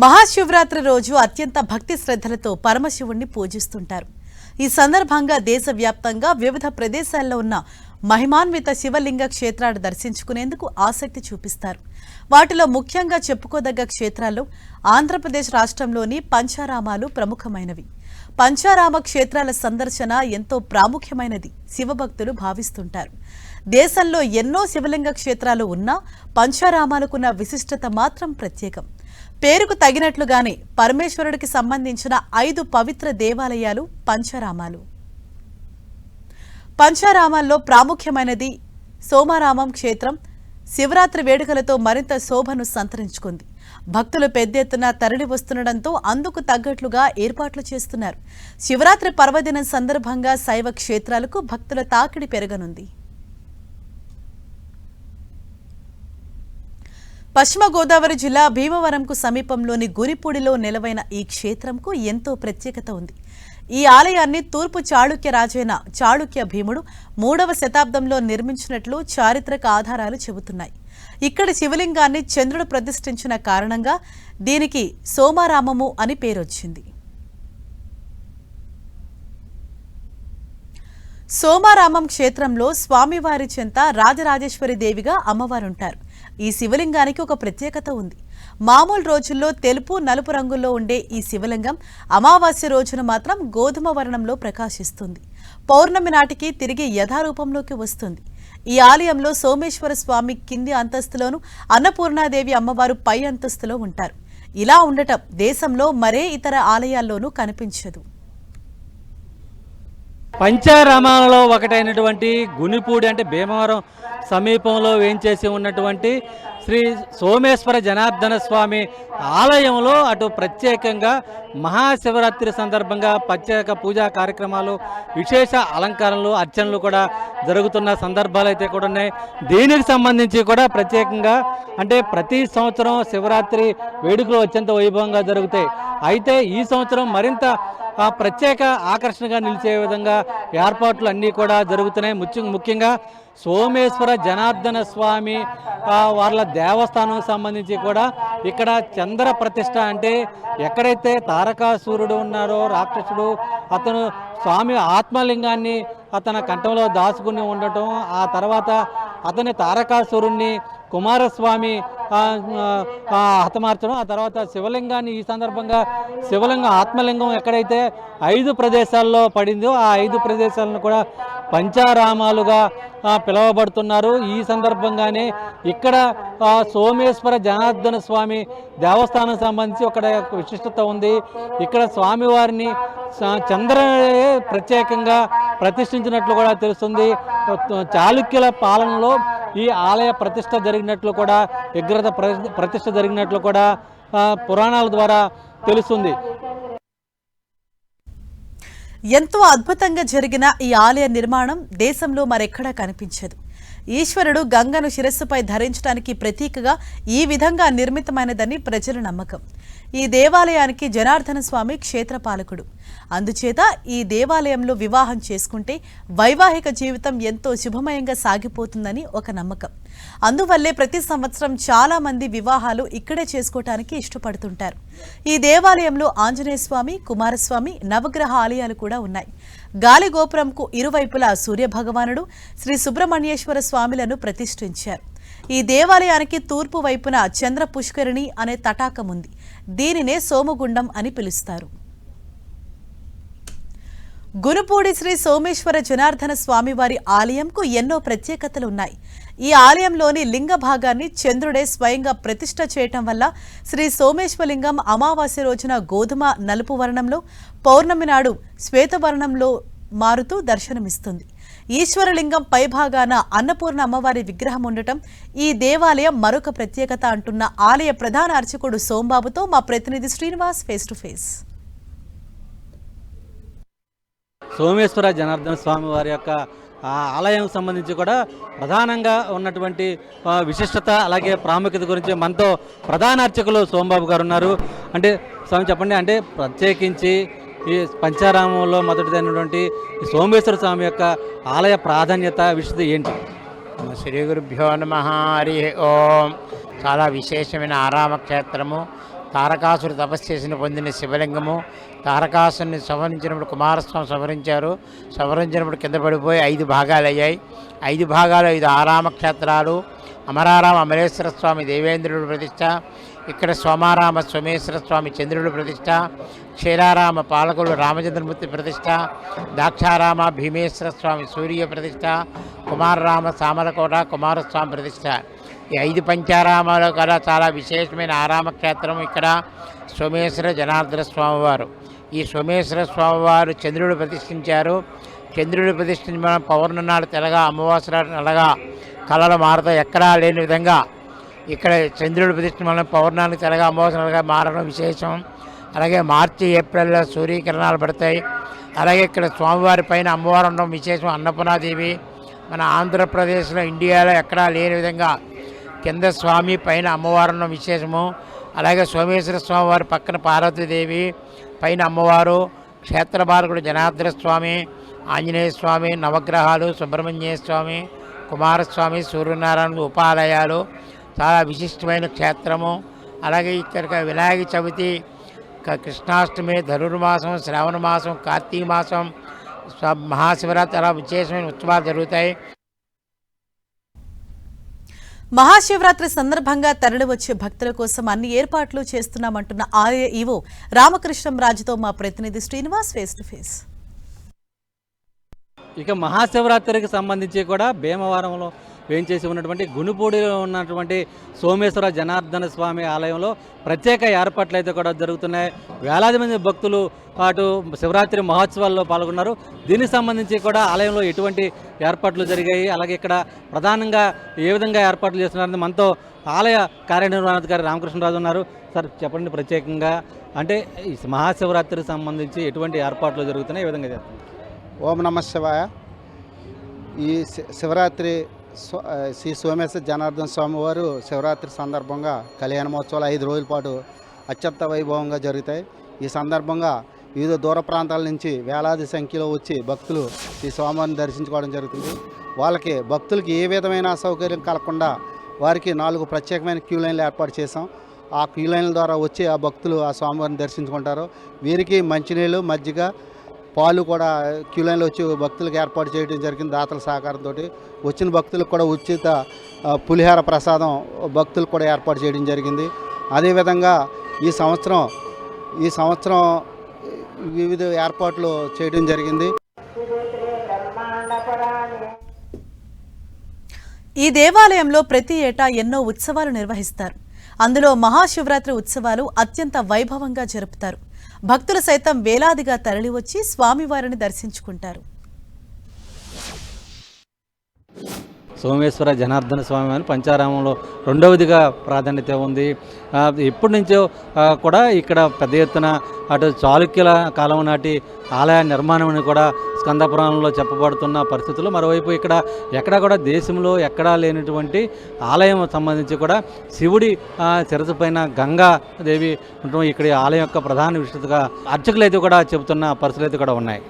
మహాశివరాత్రి రోజు అత్యంత భక్తి శ్రద్ధలతో పరమశివుణ్ణి పూజిస్తుంటారు. ఈ సందర్భంగా దేశవ్యాప్తంగా వివిధ ప్రదేశాల్లో ఉన్న మహిమాన్విత శివలింగ క్షేత్రాలు దర్శించుకునేందుకు ఆసక్తి చూపిస్తారు. వాటిలో ముఖ్యంగా చెప్పుకోదగ్గ క్షేత్రాల్లో ఆంధ్రప్రదేశ్ రాష్ట్రంలోని పంచారామాలు ప్రముఖమైనవి. పంచారామ క్షేత్రాల సందర్శన ఎంతో ప్రాముఖ్యమైనది శివభక్తులు భావిస్తుంటారు. దేశంలో ఎన్నో శివలింగ క్షేత్రాలు ఉన్నా పంచారామాలకున్న విశిష్టత మాత్రం ప్రత్యేకం. పేరుకు తగినట్లుగానే పరమేశ్వరుడికి సంబంధించిన ఐదు పవిత్ర దేవాలయాలు పంచారామాలు. పంచారామాల్లో ప్రాముఖ్యమైనది సోమారామం క్షేత్రం. శివరాత్రి వేడుకలతో మరింత శోభను సంతరించుకుంది. భక్తులు పెద్ద ఎత్తున తరలి వస్తుండటంతో అందుకు తగ్గట్లుగా ఏర్పాట్లు చేస్తున్నారు. శివరాత్రి పర్వదినం సందర్భంగా శైవ క్షేత్రాలకు భక్తుల తాకిడి పెరగనుంది. పశ్చిమ గోదావరి జిల్లా భీమవరంకు సమీపంలోని గురిపూడిలో నిలవైన ఈ క్షేత్రంకు ఎంతో ప్రత్యేకత ఉంది. ఈ ఆలయాన్ని తూర్పు చాళుక్య రాజైన చాళుక్య భీముడు మూడవ శతాబ్దంలో నిర్మించినట్లు చారిత్రక ఆధారాలు చెబుతున్నాయి. ఇక్కడి శివలింగాన్ని చంద్రుడు ప్రతిష్ఠించిన కారణంగా దీనికి సోమారామము అని పేరొచ్చింది. సోమారామం క్షేత్రంలో స్వామివారి చెంత రాజరాజేశ్వరి దేవిగా అమ్మవారుంటారు. ఈ శివలింగానికి ఒక ప్రత్యేకత ఉంది. మామూలు రోజుల్లో తెలుపు నలుపు రంగుల్లో ఉండే ఈ శివలింగం అమావాస్య రోజున మాత్రం గోధుమ వర్ణంలో ప్రకాశిస్తుంది. పౌర్ణమి నాటికి తిరిగి యథారూపంలోకి వస్తుంది. ఈ ఆలయంలో సోమేశ్వర స్వామి కింది అంతస్తులోను అన్నపూర్ణాదేవి అమ్మవారు పై అంతస్తులో ఉంటారు. ఇలా ఉండటం దేశంలో మరే ఇతర ఆలయాల్లోనూ కనిపించదు. పంచారామాలలో ఒకటైనటువంటి గునిపూడి అంటే భీమవరం సమీపంలో వేయించేసి ఉన్నటువంటి శ్రీ సోమేశ్వర జనార్దన స్వామి ఆలయంలో అటు ప్రత్యేకంగా మహాశివరాత్రి సందర్భంగా ప్రత్యేక పూజా కార్యక్రమాలు విశేష అలంకరణలు అర్చనలు కూడా జరుగుతున్న సందర్భాలు అయితే కూడా ఉన్నాయి. దీనికి సంబంధించి కూడా ప్రత్యేకంగా అంటే ప్రతి సంవత్సరం శివరాత్రి వేడుకలు అత్యంత వైభవంగా జరుగుతాయి. అయితే ఈ సంవత్సరం మరింత ప్రత్యేక ఆకర్షణగా నిలిచే విధంగా ఏర్పాట్లు అన్నీ కూడా జరుగుతున్నాయి. ముఖ్య ముఖ్యంగా సోమేశ్వర జనార్దన స్వామి వాళ్ళ దేవస్థానం సంబంధించి కూడా ఇక్కడ చంద్ర ప్రతిష్ట అంటే ఎక్కడైతే తారకాసూరుడు ఉన్నారో రాక్షసుడు అతను స్వామి ఆత్మలింగాన్ని అతని కంఠంలో దాచుకుని ఉండటం ఆ తర్వాత అతని తారకాసురుణ్ణి కుమారస్వామి హతమార్చడం ఆ తర్వాత శివలింగాన్ని ఈ సందర్భంగా శివలింగం ఆత్మలింగం ఎక్కడైతే ఐదు ప్రదేశాల్లో పడిందో ఆ ఐదు ప్రదేశాలను కూడా పంచారామాలుగా పిలవబడుతున్నారు పిలువబడుతున్నారు. ఈ సందర్భంగానే ఇక్కడ సోమేశ్వర జనార్దన స్వామి దేవస్థానం సంబంధించి ఒక విశిష్టత ఉంది. ఇక్కడ స్వామివారిని స- చంద్ర ప్రత్యేకంగా ప్రతిష్ఠించినట్లు కూడా తెలుస్తుంది. చాళుక్యుల పాలనలో ఈ ఆలయ ప్రతిష్ట జరిగినట్లు కూడా విగ్రహ ప్రతిష్ట జరిగినట్లు కూడా పురాణాల ద్వారా తెలుస్తుంది. ఎంతో అద్భుతంగా జరిగిన ఈ ఆలయ నిర్మాణం దేశంలో మరెక్కడా కనిపించదు. ఈశ్వరుడు గంగను శిరస్సుపై ధరించడానికి ప్రతీకగా ఈ విధంగా నిర్మితమైనదని ప్రజల నమ్మకం. ఈ దేవాలయానికి జనార్దన స్వామి క్షేత్రపాలకుడు. అందుచేత ఈ దేవాలయంలో వివాహం చేసుకుంటే వైవాహిక జీవితం ఎంతో శుభమయంగా సాగిపోతుందని ఒక నమ్మకం. అందువల్లే ప్రతి సంవత్సరం చాలా మంది వివాహాలు ఇక్కడే చేసుకోవటానికి ఇష్టపడుతుంటారు. ఈ దేవాలయంలో ఆంజనేయ స్వామి కుమారస్వామి నవగ్రహ ఆలయాలు కూడా ఉన్నాయి. గాలి గోపురంకు ఇరువైపులా సూర్య భగవానుడు శ్రీ సుబ్రహ్మణ్యేశ్వర స్వామిలను ప్రతిష్ఠించారు. ఈ దేవాలయానికి తూర్పు వైపున చంద్ర పుష్కరిణి అనే తటాకం ఉంది. దీనినే సోమగుండం అని పిలుస్తారు. గురుపూడి శ్రీ సోమేశ్వర జనార్దన స్వామివారి ఆలయంకు ఎన్నో ప్రత్యేకతలు ఉన్నాయి. ఈ ఆలయంలోని లింగ భాగాన్ని చంద్రుడే స్వయంగా ప్రతిష్ట చేయటం వల్ల శ్రీ సోమేశ్వరలింగం అమావాస్య రోజున గోధుమ నలుపు వర్ణంలో పౌర్ణమి నాడు శ్వేతవర్ణంలో మారుతూ దర్శనమిస్తుంది. ఈశ్వరలింగం పైభాగాన అన్నపూర్ణ అమ్మవారి విగ్రహం ఉండటం ఈ దేవాలయం మరొక ప్రత్యేకత అంటున్న ఆలయ ప్రధాన అర్చకుడు సోంబాబుతో మా ప్రతినిధి Srinivas face to face Someshwara Janardhana Swamy వారి యొక్క ఆ ఆలయం సంబంధించి కూడా ప్రధానంగా ఉన్నటువంటి విశిష్టత అలాగే ప్రాముఖ్యత గురించి మనతో ప్రధాన అర్చకులు సోమబాబు గారు ఉన్నారు. అంటే స్వామి చెప్పండి అంటే ప్రత్యేకించి ఈ పంచారామంలో మొదటిదైనటువంటి సోమేశ్వర స్వామి యొక్క ఆలయ ప్రాధాన్యత విశిష్టత ఏంటి? శ్రీ గురుభ్యో నమ హరి ఓం. చాలా విశేషమైన ఆరామ క్షేత్రము. తారకాసురు తపస్సు చేసిన పొందిన శివలింగము. తారకాసుని సవరించినప్పుడు కుమారస్వామి సవరించారు సవరించినప్పుడు కింద పడిపోయి ఐదు భాగాలు అయ్యాయి ఐదు భాగాలు ఐదు ఆరామ క్షేత్రాలు. అమరారామ అమరేశ్వర స్వామి దేవేంద్రుడు ప్రతిష్ట. ఇక్కడ సోమారామ సోమేశ్వర స్వామి చంద్రుడు ప్రతిష్ట క్షీరారామ పాలకులు రామచంద్రమూర్తి ప్రతిష్ట దాక్షారామ భీమేశ్వర స్వామి సూర్య ప్రతిష్ట కుమారరామ సామలకోట కుమారస్వామి ప్రతిష్ట. ఈ ఐదు పంచారామాలు కూడా చాలా విశేషమైన ఆరామ క్షేత్రం ఇక్కడ సోమేశ్వర జనార్దన స్వామివారు. ఈ సోమేశ్వర స్వామివారు చంద్రుడు ప్రతిష్ఠించారు. చంద్రుడు ప్రతిష్ఠించిన పౌర్ణనాడు తెలగా అమావాస్య నాడు కళలు మారుతాయి. ఎక్కడా లేని విధంగా ఇక్కడ చంద్రుడు ప్రతిష్ఠ వలన పౌర్ణానికి తెలగా అమావాస్య మారడం విశేషం. అలాగే మార్చి ఏప్రిల్లో సూర్యకిరణాలు పడతాయి. అలాగే ఇక్కడ స్వామివారి పైన అమ్మవారు ఉండడం విశేషం. అన్నపూర్ణాదేవి మన ఆంధ్రప్రదేశ్లో ఇండియాలో ఎక్కడా లేని విధంగా కింద స్వామి పైన అమ్మవారు ఉండడం విశేషము. అలాగే సోమేశ్వర స్వామివారి పక్కన పార్వతీదేవి పైన అమ్మవారు క్షేత్రపాలకుడు జనార్దన స్వామి ఆంజనేయ స్వామి నవగ్రహాలు సుబ్రహ్మణ్య స్వామి కుమారస్వామి సూర్యనారాయణ ఉపాలయాలు చాలా విశిష్టమైన క్షేత్రము. అలాగే ఇక్కడ వినాయక చవితి కృష్ణాష్టమి ధనుర్మాసం శ్రావణ మాసం కార్తీక మాసం మహాశివరాత్రి అలా విశేషమైన ఉత్సవాలు జరుగుతాయి. మహాశివరాత్రి సందర్భంగా తరలివచ్చే భక్తుల కోసం అన్ని ఏర్పాట్లు చేస్తున్నామంటున్న ఆలయ ఈవో రామకృష్ణం రాజుతో మా ప్రతినిధి శ్రీనివాస్ ఫేస్ టు ఫేస్. ఇక మహాశివరాత్రికి సంబంధించి కూడా భీమవరంలో వేయించేసి ఉన్నటువంటి గునుపూడిలో ఉన్నటువంటి సోమేశ్వర జనార్దన స్వామి ఆలయంలో ప్రత్యేక ఏర్పాట్లు అయితే కూడా జరుగుతున్నాయి. వేలాది మంది భక్తులు పాటు శివరాత్రి మహోత్సవాల్లో పాల్గొన్నారు. దీనికి సంబంధించి కూడా ఆలయంలో ఎటువంటి ఏర్పాట్లు జరిగాయి? అలాగే ఇక్కడ ప్రధానంగా ఏ విధంగా ఏర్పాట్లు చేస్తున్నారని మనతో ఆలయ కార్యనిర్వహణాధికారి రామకృష్ణరాజు ఉన్నారు. సార్ చెప్పండి ప్రత్యేకంగా. అంటే ఈ మహాశివరాత్రికి సంబంధించి ఎటువంటి ఏర్పాట్లు జరుగుతున్నాయి? ఏ విధంగా చేస్తున్నారు? ఓం నమ శివాయ. ఈ శి- శివరాత్రి శ్రీ సోమేశ్వర జనార్దన స్వామి వారు శివరాత్రి సందర్భంగా కళ్యాణ మహోత్సవాలు ఐదు రోజుల పాటు అత్యంత వైభవంగా జరుగుతాయి. ఈ సందర్భంగా వివిధ దూర ప్రాంతాల నుంచి వేలాది సంఖ్యలో వచ్చి భక్తులు ఈ స్వామివారిని దర్శించుకోవడం జరుగుతుంది. వాళ్ళకి భక్తులకి ఏ విధమైన అసౌకర్యం కలగకుండా వారికి నాలుగు ప్రత్యేకమైన క్యూ లైన్లు ఏర్పాటు చేసాం ఆ క్యూ లైన్ల ద్వారా వచ్చి ఆ భక్తులు ఆ స్వామివారిని దర్శించుకుంటారు. వీరికి మంచినీళ్ళు మజ్జిగ పాలు కూడా క్యూ లైన్లో వచ్చి భక్తులకు ఏర్పాటు చేయడం జరిగింది దాతల సహకారంతో వచ్చిన భక్తులకు కూడా ఉచిత పులిహార ప్రసాదం భక్తులకు కూడా ఏర్పాటు చేయడం జరిగింది. అదేవిధంగా ఈ సంవత్సరం ఈ సంవత్సరం వివిధ ఏర్పాట్లు చేయడం జరిగింది. ఈ దేవాలయంలో ప్రతి ఏటా ఎన్నో ఉత్సవాలు నిర్వహిస్తారు. అందులో మహాశివరాత్రి ఉత్సవాలు అత్యంత వైభవంగా జరుపుతారు. భక్తులు సైతం వేలాదిగా తరలివచ్చి స్వామివారిని దర్శించుకుంటారు. సోమేశ్వర జనార్దన స్వామి అని పంచారామంలో రెండవదిగా ప్రాధాన్యత ఉంది. ఎప్పటి నుంచో కూడా ఇక్కడ పెద్ద ఎత్తున అటు చాళుక్యుల కాలం నాటి ఆలయ నిర్మాణం అని కూడా స్కందపురాణంలో చెప్పబడుతున్న పరిస్థితులు. మరోవైపు ఇక్కడ ఎక్కడ కూడా దేశంలో ఎక్కడా లేనటువంటి ఆలయం సంబంధించి కూడా శివుడి శిరసు పైన గంగా దేవి ఇక్కడ ఆలయం యొక్క ప్రధాన విశిష్టతగా అర్చకులు అయితే కూడా చెబుతున్న పరిస్థితులు అయితే కూడా ఉన్నాయి.